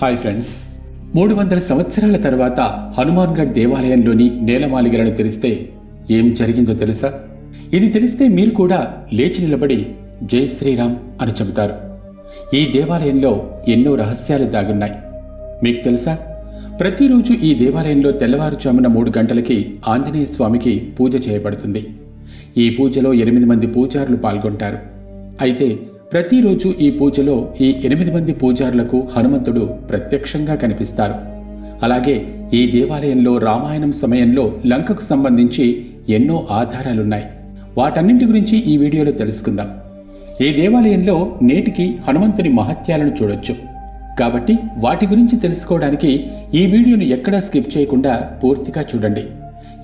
Hi friends. మూడు వందల సంవత్సరాల తర్వాత హనుమాన్గఢ్ దేవాలయంలోని నేలమాలిగలను తెలిస్తే ఏం జరిగిందో తెలుసా? ఇది తెలిస్తే మీరు కూడా లేచి నిలబడి జై శ్రీరామ్ అని చెబుతారు. ఈ దేవాలయంలో ఎన్నో రహస్యాలు దాగున్నాయి. మీకు తెలుసా? ప్రతిరోజు ఈ దేవాలయంలో తెల్లవారుజామున మూడు గంటలకి ఆంజనేయ స్వామికి పూజ చేయబడుతుంది. ఈ పూజలో ఎనిమిది మంది పూజారులు పాల్గొంటారు. అయితే ప్రతిరోజు ఈ పూజలో ఈ ఎనిమిది మంది పూజారులకు హనుమంతుడు ప్రత్యక్షంగా కనిపిస్తారు. అలాగే ఈ దేవాలయంలో రామాయణం సమయంలో లంకకు సంబంధించి ఎన్నో ఆధారాలున్నాయి. వాటన్నింటి గురించి ఈ వీడియోలో తెలుసుకుందాం. ఈ దేవాలయంలో నేటికి హనుమంతుని మహత్యాలను చూడొచ్చు. కాబట్టి వాటి గురించి తెలుసుకోవడానికి ఈ వీడియోను ఎక్కడా స్కిప్ చేయకుండా పూర్తిగా చూడండి.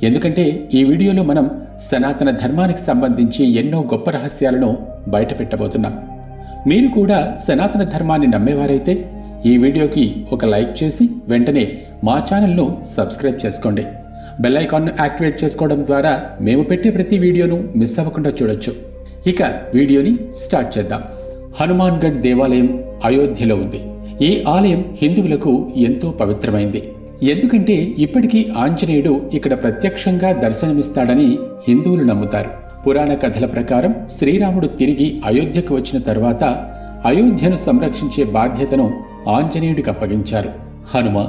ఎందుకంటే ఈ వీడియోలో మనం సనాతన ధర్మానికి సంబంధించి ఎన్నో గొప్ప రహస్యాలను బయటపెట్టబోతున్నాం. మీరు కూడా సనాతన ధర్మాన్ని నమ్మేవారైతే ఈ వీడియోకి ఒక లైక్ చేసి వెంటనే మా ఛానల్ను సబ్స్క్రైబ్ చేసుకోండి. బెల్ ఐకాన్ను యాక్టివేట్ చేసుకోవడం ద్వారా మేము పెట్టే ప్రతి వీడియోను మిస్ అవ్వకుండా చూడొచ్చు. ఇక వీడియోని స్టార్ట్ చేద్దాం. హనుమాన్గఢ్ దేవాలయం అయోధ్యలో ఉంది. ఈ ఆలయం హిందువులకు ఎంతో పవిత్రమైంది. ఎందుకంటే ఇప్పటికీ ఆంజనేయుడు ఇక్కడ ప్రత్యక్షంగా దర్శనమిస్తాడని హిందువులు నమ్ముతారు. పురాణ కథల ప్రకారం శ్రీరాముడు తిరిగి అయోధ్యకు వచ్చిన తర్వాత అయోధ్యను సంరక్షించే బాధ్యతను ఆంజనేయుడికి అప్పగించారు. హనుమ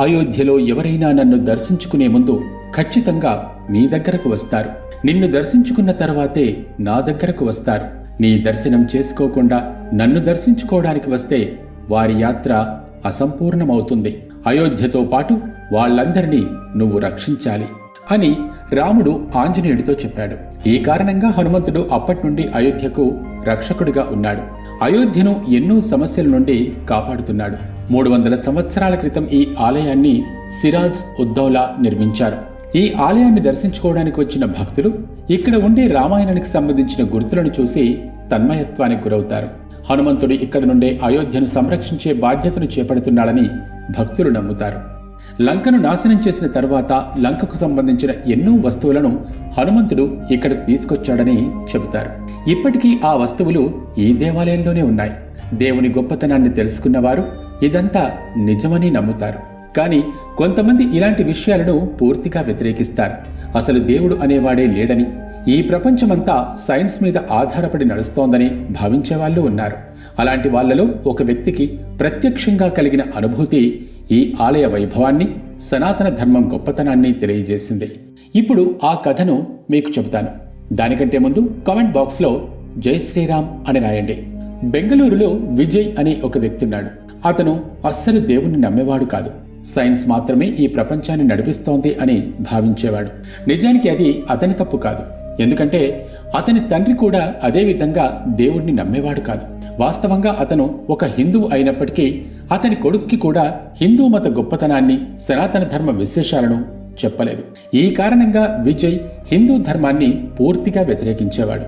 అయోధ్యలో ఎవరైనా నన్ను దర్శించుకునే ముందు ఖచ్చితంగా నీ దగ్గరకు వస్తారు. నిన్ను దర్శించుకున్న తర్వాతే నా దగ్గరకు వస్తారు. నీ దర్శనం చేసుకోకుండా నన్ను దర్శించుకోవడానికి వస్తే వారి యాత్ర అసంపూర్ణమవుతుంది. అయోధ్యతో పాటు వాళ్ళందరినీ నువ్వు రక్షించాలి అని రాముడు ఆంజనేయుడితో చెప్పాడు. ఈ కారణంగా హనుమంతుడు అప్పటి నుండి అయోధ్యకు రక్షకుడిగా ఉన్నాడు. అయోధ్యను ఎన్నో సమస్యల నుండి కాపాడుతున్నాడు. మూడు వందల సంవత్సరాల క్రితం ఈ ఆలయాన్ని సిరాజ్ ఉద్దౌలా నిర్మించారు. ఈ ఆలయాన్ని దర్శించుకోవడానికి వచ్చిన భక్తులు ఇక్కడ ఉండే రామాయణానికి సంబంధించిన గుర్తులను చూసి తన్మయత్వానికి గురవుతారు. హనుమంతుడు ఇక్కడ నుండే అయోధ్యను సంరక్షించే బాధ్యతను చేపడుతున్నాడని భక్తులు నమ్ముతారు. లంకను నాశనం చేసిన తర్వాత లంకకు సంబంధించిన ఎన్నో వస్తువులను హనుమంతుడు ఇక్కడికి తీసుకొచ్చాడని చెబుతారు. ఇప్పటికీ ఆ వస్తువులు ఈ దేవాలయంలోనే ఉన్నాయి. దేవుని గొప్పతనాన్ని తెలుసుకున్నవారు ఇదంతా నిజమని నమ్ముతారు. కానీ కొంతమంది ఇలాంటి విషయాలను పూర్తిగా వ్యతిరేకిస్తారు. అసలు దేవుడు అనేవాడే లేడని. ఈ ప్రపంచమంతా సైన్స్ మీద ఆధారపడి నడుస్తోందని భావించేవాళ్ళు ఉన్నారు. అలాంటి వాళ్ళలో ఒక వ్యక్తికి ప్రత్యక్షంగా కలిగిన అనుభూతి ఈ ఆలయ వైభవాన్ని సనాతన ధర్మం గొప్పతనాన్ని తెలియజేసింది. ఇప్పుడు ఆ కథను మీకు చెబుతాను. దానికంటే ముందు కామెంట్ బాక్స్లో జై శ్రీరామ్ అని రాయండి. బెంగళూరులో విజయ్ అనే ఒక వ్యక్తి ఉన్నాడు. అతను అస్సలు దేవుణ్ణి నమ్మేవాడు కాదు. సైన్స్ మాత్రమే ఈ ప్రపంచాన్ని నడిపిస్తోంది అని భావించేవాడు. నిజానికి అది అతని తప్పు కాదు. ఎందుకంటే అతని తండ్రి కూడా అదే విధంగా దేవుణ్ణి నమ్మేవాడు కాదు. వాస్తవంగా అతను ఒక హిందువు అయినప్పటికీ అతని కొడుక్కి కూడా హిందూ మత గొప్పతనాన్ని సనాతన ధర్మ విశేషాలను చెప్పలేదు. ఈ కారణంగా విజయ్ హిందూ ధర్మాన్ని పూర్తిగా వ్యతిరేకించేవాడు.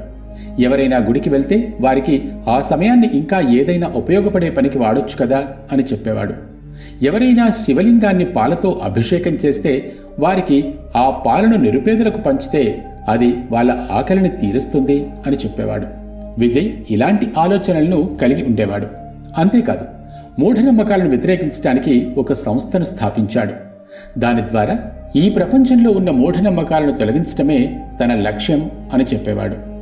ఎవరైనా గుడికి వెళ్తే వారికి ఆ సమయాన్ని ఇంకా ఏదైనా ఉపయోగపడే పనికి వాడొచ్చు కదా అని చెప్పేవాడు. ఎవరైనా శివలింగాన్ని పాలతో అభిషేకం చేస్తే వారికి ఆ పాలను నిరుపేదలకు పంచితే అది వాళ్ళ ఆకలిని తీరుస్తుంది అని చెప్పేవాడు. విజయ్ ఇలాంటి ఆలోచనలను కలిగి ఉండేవాడు. అంతేకాదు మూఢనమ్మకాలను వ్యతిరేకించడానికి ఒక సంస్థను స్థాపించాడు. దాని ద్వారా ఈ ప్రపంచంలో ఉన్న మూఢనమ్మకాలను తొలగించడమే తన లక్ష్యం అని చెప్పేవాడు.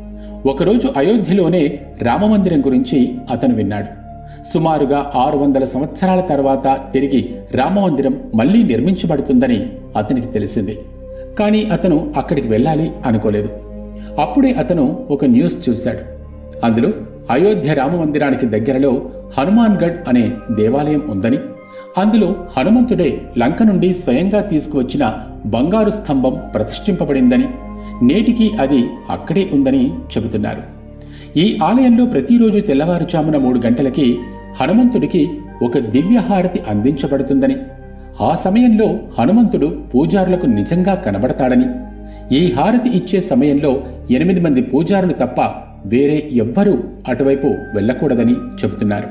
ఒకరోజు అయోధ్యలోనే రామమందిరం గురించి అతను విన్నాడు. సుమారుగా ఆరు వందల సంవత్సరాల తర్వాత తిరిగి రామమందిరం మళ్ళీ నిర్మించబడుతుందని అతనికి తెలిసింది. కానీ అతను అక్కడికి వెళ్ళాలి అనుకోలేదు. అప్పుడే అతను ఒక న్యూస్ చూశాడు. అందులో అయోధ్య రామ మందిరానికి దగ్గరలో హనుమాన్గఢ్ అనే దేవాలయం ఉందని అందులో హనుమంతుడే లంక నుండి స్వయంగా తీసుకువచ్చిన బంగారు స్తంభం ప్రతిష్ఠింపబడిందని నేటికి అది అక్కడే ఉందని చెబుతున్నారు. ఈ ఆలయంలో ప్రతిరోజు తెల్లవారుజామున మూడు గంటలకి హనుమంతుడికి ఒక దివ్యహారతి అందించబడుతుందని ఆ సమయంలో హనుమంతుడు పూజారులకు నిజంగా కనబడతాడని ఈ హారతి ఇచ్చే సమయంలో ఎనిమిది మంది పూజారులు తప్ప వేరే ఎవ్వరూ అటువైపు వెళ్ళకూడదని చెబుతున్నారు.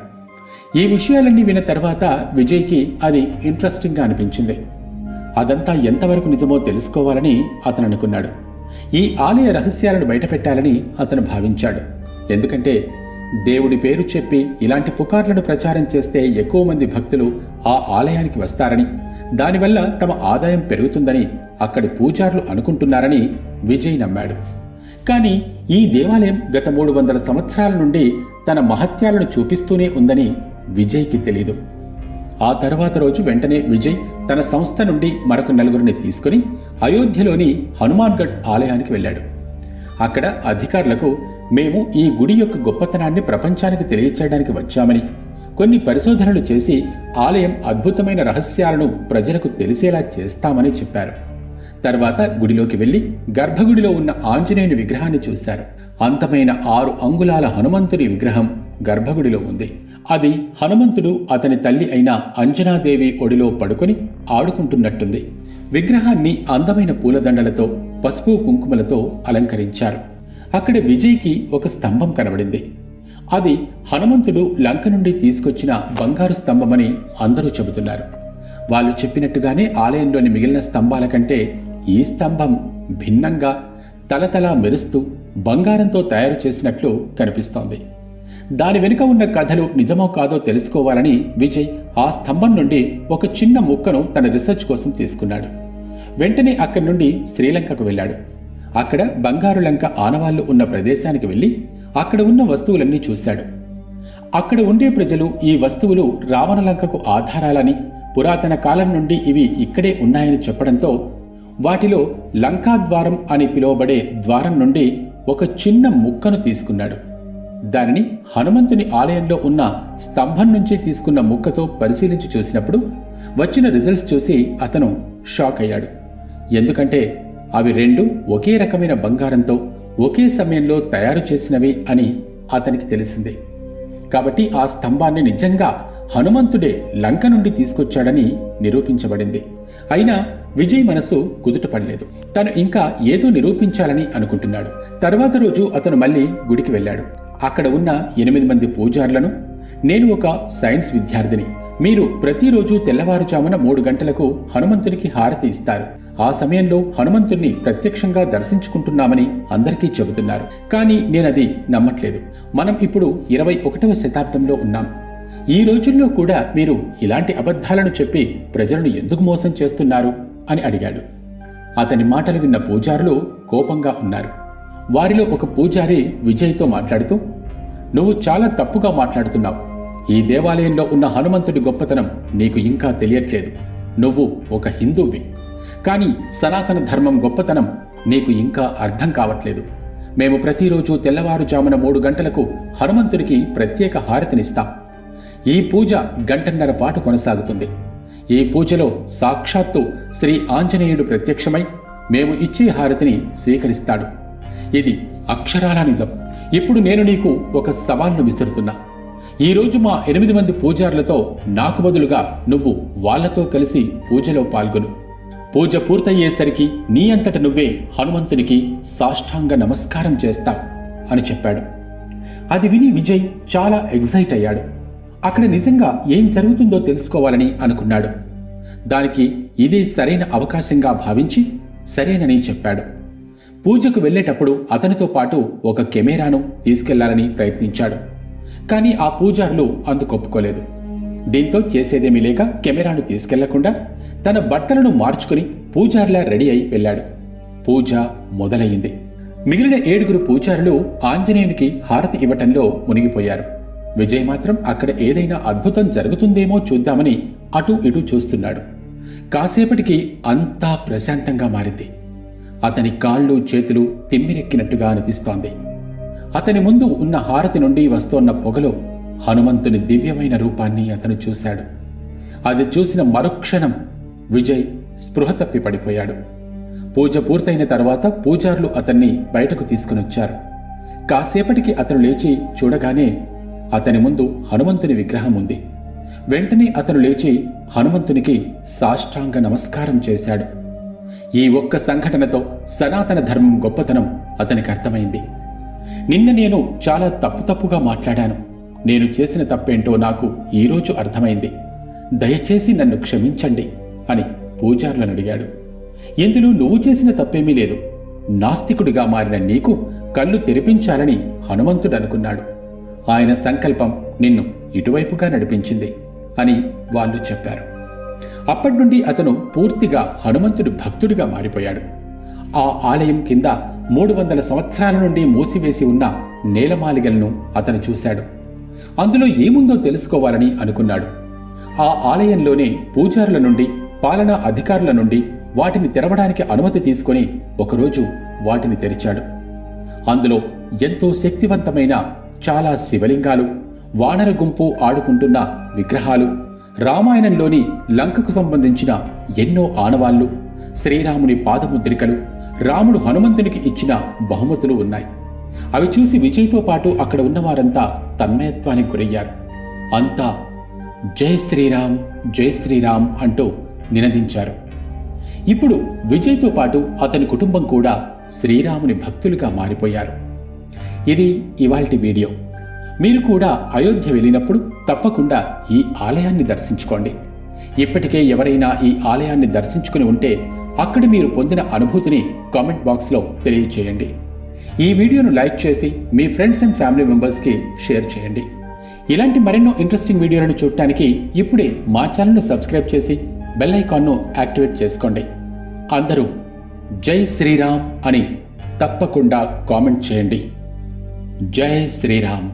ఈ విషయాలన్నీ విన్న తర్వాత విజయ్కి అది ఇంట్రెస్టింగ్గా అనిపించింది. అదంతా ఎంతవరకు నిజమో తెలుసుకోవాలని అతను అనుకున్నాడు. ఈ ఆలయ రహస్యాలను బయటపెట్టాలని అతను భావించాడు. ఎందుకంటే దేవుడి పేరు చెప్పి ఇలాంటి పుకార్లను ప్రచారం చేస్తే ఎక్కువ మంది భక్తులు ఆ ఆలయానికి వస్తారని దానివల్ల తమ ఆదాయం పెరుగుతుందని అక్కడి పూజారులు అనుకుంటున్నారని విజయ్ నమ్మాడు. కానీ ఈ దేవాలయం గత మూడు వందల సంవత్సరాల నుండి తన మహత్యాలను చూపిస్తూనే ఉందని విజయ్కి తెలీదు. ఆ తర్వాత రోజు వెంటనే విజయ్ తన సంస్థ నుండి మరొక నలుగురిని తీసుకుని అయోధ్యలోని హనుమాన్గఢ్ ఆలయానికి వెళ్ళాడు. అక్కడ అధికారులకు మేము ఈ గుడి యొక్క గొప్పతనాన్ని ప్రపంచానికి తెలియచేయడానికి వచ్చామని కొన్ని పరిశోధనలు చేసి ఆలయం అద్భుతమైన రహస్యాలను ప్రజలకు తెలిసేలా చేస్తామని చెప్పారు. తర్వాత గుడిలోకి వెళ్ళి గర్భగుడిలో ఉన్న ఆంజనేయుని విగ్రహాన్ని చూశారు. అంతమైన ఆరు అంగుళాల హనుమంతుని విగ్రహం గర్భగుడిలో ఉంది. అది హనుమంతుడు అతని తల్లి అయిన అంజనాదేవి ఒడిలో పడుకొని ఆడుకుంటున్నట్టుంది. విగ్రహాన్ని అందమైన పూలదండలతో పసుపు కుంకుమలతో అలంకరించారు. అక్కడ విజయ్కి ఒక స్తంభం కనబడింది. అది హనుమంతుడు లంక నుండి తీసుకొచ్చిన బంగారు స్తంభమని అందరూ చెబుతున్నారు. వాళ్ళు చెప్పినట్టుగానే ఆలయంలోని మిగిలిన స్తంభాల కంటే ఈ స్తంభం భిన్నంగా తలతలా మెరుస్తూ బంగారంతో తయారు చేసినట్లు కనిపిస్తోంది. దాని వెనుక ఉన్న కథలు నిజమో కాదో తెలుసుకోవాలని విజయ్ ఆ స్తంభం నుండి ఒక చిన్న ముక్కను తన రీసెర్చ్ కోసం తీసుకున్నాడు. వెంటనే అక్కడి నుండి శ్రీలంకకు వెళ్ళాడు. అక్కడ బంగారు లంక ఆనవాళ్ళు ఉన్న ప్రదేశానికి వెళ్ళి అక్కడ ఉన్న వస్తువులన్నీ చూశాడు. అక్కడ ఉండే ప్రజలు ఈ వస్తువులు రావణలంకకు ఆధారాలని పురాతన కాలం నుండి ఇవి ఇక్కడే ఉన్నాయని చెప్పడంతో వాటిలో లంకా ద్వారం అని పిలువబడే ద్వారం నుండి ఒక చిన్న ముక్కను తీసుకున్నాడు. దానిని హనుమంతుని ఆలయంలో ఉన్న స్తంభం నుంచి తీసుకున్న ముక్కతో పరిశీలించి చూసినప్పుడు వచ్చిన రిజల్ట్స్ చూసి అతను షాక్ అయ్యాడు. ఎందుకంటే అవి రెండు ఒకే రకమైన బంగారంతో ఒకే సమయంలో తయారు చేసినవి అని అతనికి తెలిసింది. కాబట్టి ఆ స్తంభాన్ని నిజంగా హనుమంతుడే లంక నుండి తీసుకొచ్చాడని నిరూపించబడింది. అయినా విజయ్ మనసు కుదుటపడలేదు తను ఇంకా ఏదో నిరూపించాలని అనుకుంటున్నాడు. తర్వాత రోజు అతను మళ్ళీ గుడికి వెళ్ళాడు. అక్కడ ఉన్న ఎనిమిది మంది పూజారులను నేను ఒక సైన్స్ విద్యార్థిని. మీరు ప్రతిరోజు తెల్లవారుజామున మూడు గంటలకు హనుమంతునికి హారతి ఇస్తారు. ఆ సమయంలో హనుమంతుణ్ణి ప్రత్యక్షంగా దర్శించుకుంటున్నామని అందరికీ చెబుతున్నారు. కానీ నేనది నమ్మట్లేదు. మనం ఇప్పుడు ఇరవై ఒకటవ శతాబ్దంలో ఉన్నాం. ఈ రోజుల్లో కూడా మీరు ఇలాంటి అబద్ధాలను చెప్పి ప్రజలను ఎందుకు మోసం చేస్తున్నారు? అని అడిగాడు. అతని మాటలు విన్న పూజారులు కోపంగా ఉన్నారు. వారిలో ఒక పూజారి విజయ్తో మాట్లాడుతూ నువ్వు చాలా తప్పుగా మాట్లాడుతున్నావు. ఈ దేవాలయంలో ఉన్న హనుమంతుడి గొప్పతనం నీకు ఇంకా తెలియట్లేదు. నువ్వు ఒక హిందువువి. కానీ సనాతన ధర్మం గొప్పతనం నీకు ఇంకా అర్థం కావట్లేదు. మేము ప్రతిరోజు తెల్లవారుజామున మూడు గంటలకు హనుమంతుడికి ప్రత్యేక హారతినిస్తాం. ఈ పూజ గంటన్నర పాటు కొనసాగుతుంది. ఈ పూజలో సాక్షాత్తు శ్రీ ఆంజనేయుడు ప్రత్యక్షమై మేము ఇచ్చే హారతిని స్వీకరిస్తాడు. ఇది అక్షరాల నిజం. ఇప్పుడు నేను నీకు ఒక సవాల్ను విసురుతున్నా. ఈరోజు మా ఎనిమిది మంది పూజారులతో నాకు బదులుగా నువ్వు వాళ్ళతో కలిసి పూజలో పాల్గొను. పూజ పూర్తయ్యేసరికి నీ అంతట నువ్వే హనుమంతునికి సాష్టాంగ నమస్కారం చేస్తావు అని చెప్పాడు. అది విని విజయ్ చాలా ఎగ్జైట్ అయ్యాడు. అక్కడ నిజంగా ఏం జరుగుతుందో తెలుసుకోవాలని అనుకున్నాడు. దానికి ఇదే సరైన అవకాశంగా భావించి సరేనని చెప్పాడు. పూజకు వెళ్ళేటప్పుడు అతనితో పాటు ఒక కెమెరాను తీసుకెళ్ళాలని ప్రయత్నించాడు. కానీ ఆ పూజారులు అందుకొప్పుకోలేదు దీంతో చేసేదేమీ లేక కెమెరాను తీసుకెళ్ళకుండా తన బట్టలను మార్చుకుని పూజారిలా రెడీ అయి వెళ్ళాడు. పూజ మొదలయ్యింది. మిగిలిన ఏడుగురు పూజారులు ఆంజనేయునికి హారతి ఇవ్వటంలో మునిగిపోయారు. విజయ్ మాత్రం అక్కడ ఏదైనా అద్భుతం జరుగుతుందేమో చూద్దామని అటూ ఇటూ చూస్తున్నాడు. కాసేపటికి అంతా ప్రశాంతంగా మారింది. అతని కాళ్ళు చేతులు తిమ్మిరెక్కినట్టుగా అనిపిస్తోంది. అతని ముందు ఉన్న హారతి నుండి వస్తోన్న పొగలో హనుమంతుని దివ్యమైన రూపాన్ని అతను చూశాడు. అది చూసిన మరుక్షణం విజయ్ స్పృహ తప్పి పడిపోయాడు. పూజ పూర్తయిన తర్వాత పూజారులు అతన్ని బయటకు తీసుకునొచ్చారు. కాసేపటికి అతను లేచి చూడగానే అతని ముందు హనుమంతుని విగ్రహం ఉంది. వెంటనే అతను లేచి హనుమంతునికి సాష్టాంగ నమస్కారం చేశాడు. ఈ ఒక్క సంఘటనతో సనాతన ధర్మం గొప్పతనం అతనికి అర్థమైంది. నిన్న నేను చాలా తప్పు తప్పుగా మాట్లాడాను. నేను చేసిన తప్పేంటో నాకు ఈరోజు అర్థమైంది. దయచేసి నన్ను క్షమించండి అని పూజారులను అడిగాడు. ఇందులో నువ్వు చేసిన తప్పేమీ లేదు. నాస్తికుడిగా మారిన నీకు కళ్ళు తెరిపించాలని హనుమంతుడు అనుకున్నాడు. ఆయన సంకల్పం నిన్ను ఇటువైపుగా నడిపించింది అని వాళ్ళు చెప్పారు. అప్పటి నుండి అతను పూర్తిగా హనుమంతుడి భక్తుడిగా మారిపోయాడు. ఆ ఆలయం కింద మూడు వందల సంవత్సరాల నుండి మూసివేసి ఉన్న నేలమాలిగలను అతను చూశాడు. అందులో ఏముందో తెలుసుకోవాలని అనుకున్నాడు. ఆ ఆలయంలోనే పూజారుల నుండి పాలనా అధికారుల నుండి వాటిని తెరవడానికి అనుమతి తీసుకొని ఒకరోజు వాటిని తెరిచాడు. అందులో ఎంతో శక్తివంతమైన చాలా శివలింగాలు వానర గుంపు ఆడుకుంటున్న విగ్రహాలు రామాయణంలోని లంకకు సంబంధించిన ఎన్నో ఆనవాళ్ళు శ్రీరాముని పాదముద్రికలు రాముడు హనుమంతునికి ఇచ్చిన బహుమతులు ఉన్నాయి. అవి చూసి విజయ్తో పాటు అక్కడ ఉన్నవారంతా తన్మయత్వానికి గురయ్యారు. అంతా జై శ్రీరామ్ జై శ్రీరామ్ అంటూ నినదించారు. ఇప్పుడు విజయ్తో పాటు అతని కుటుంబం కూడా శ్రీరాముని భక్తులుగా మారిపోయారు. ఇది ఇవాల్టి వీడియో. మీరు కూడా అయోధ్య వెళ్ళినప్పుడు తప్పకుండా ఈ ఆలయాన్ని దర్శించుకోండి. ఇప్పటికే ఎవరైనా ఈ ఆలయాన్ని దర్శించుకుని ఉంటే అక్కడ మీరు పొందిన అనుభూతిని కామెంట్ బాక్స్లో తెలియచేయండి. ఈ వీడియోను లైక్ చేసి మీ ఫ్రెండ్స్ అండ్ ఫ్యామిలీ మెంబర్స్కి షేర్ చేయండి. ఇలాంటి మరెన్నో ఇంట్రెస్టింగ్ వీడియోలను చూడటానికి ఇప్పుడే మా ఛానల్ను సబ్స్క్రైబ్ చేసి బెల్ ఐకాన్ను యాక్టివేట్ చేసుకోండి. అందరూ జై శ్రీరామ్ అని తప్పకుండా కామెంట్ చేయండి. జై శ్రీరామ్